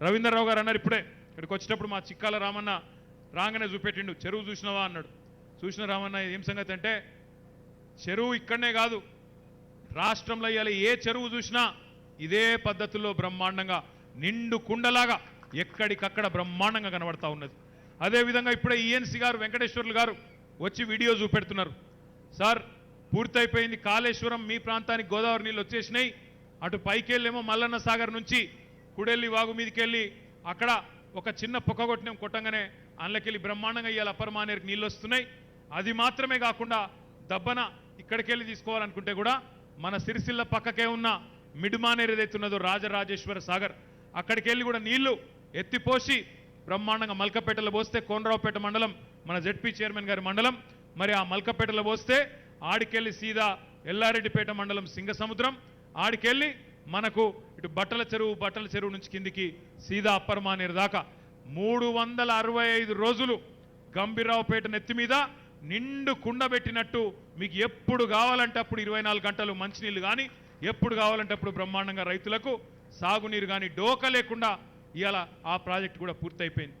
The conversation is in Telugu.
రవీంద్రరావు గారు అన్నారు ఇప్పుడే ఇక్కడికి వచ్చేటప్పుడు మా చిక్కాల రామన్న రాగానే చూపెట్టిండు చెరువు చూసినావా? అన్నాడు. చూసిన రామన్న ఏం సంగతి అంటే చెరువు ఇక్కడనే కాదు రాష్ట్రంలో ఇవాళ ఏ చెరువు చూసినా ఇదే పద్ధతిలో బ్రహ్మాండంగా నిండు కుండలాగా ఎక్కడికక్కడ బ్రహ్మాండంగా కనబడతా ఉన్నది. అదేవిధంగా ఇప్పుడే ఈఎన్సీ గారు వెంకటేశ్వర్లు గారు వచ్చి వీడియో చూపెడుతున్నారు. సార్ పూర్తయిపోయింది కాళేశ్వరం మీ ప్రాంతానికి గోదావరి నీళ్ళు వచ్చేసినాయి అటు పైకెళ్ళేమో మల్లన్న సాగర్ నుంచి కుడెల్లి వాగు మీదకెళ్ళి అక్కడ ఒక చిన్న పొక్కగొట్టినం కొట్టంగానే అందులోకెళ్ళి బ్రహ్మాండంగా ఇవాళ అప్పర్ నీళ్ళు వస్తున్నాయి. అది మాత్రమే కాకుండా దబ్బన ఇక్కడికెళ్ళి తీసుకోవాలనుకుంటే కూడా మన సిరిసిల్ల పక్కకే ఉన్న మిడ్మానేరు ఏదైతే ఉన్నదో రాజరాజేశ్వర సాగర్ అక్కడికి వెళ్ళి కూడా నీళ్ళు ఎత్తిపోసి బ్రహ్మాండంగా మల్కపేటలో పోస్తే కోనరావుపేట మండలం మన జెడ్పీ చైర్మన్ గారి మండలం. మరి ఆ మల్కపేటలో పోస్తే ఆడికెళ్ళి సీదా ఎల్లారెడ్డిపేట మండలం సింగసముద్రం. ఆడికెళ్ళి మనకు ఇటు బట్టల చెరువు బట్టల చెరువు నుంచి కిందికి సీదా అప్పర్మానేరు దాకా మూడు వందల అరవై ఐదు రోజులు గంభీరావుపేట నెత్తి మీద నిండు కుండబెట్టినట్టు మీకు ఎప్పుడు కావాలంటే అప్పుడు ఇరవై నాలుగు గంటలు మంచినీళ్ళు కానీ ఎప్పుడు కావాలంటే అప్పుడు బ్రహ్మాండంగా రైతులకు సాగునీరు కానీ డోక లేకుండా ఇవాళ ఆ ప్రాజెక్ట్ కూడా పూర్తయిపోయింది.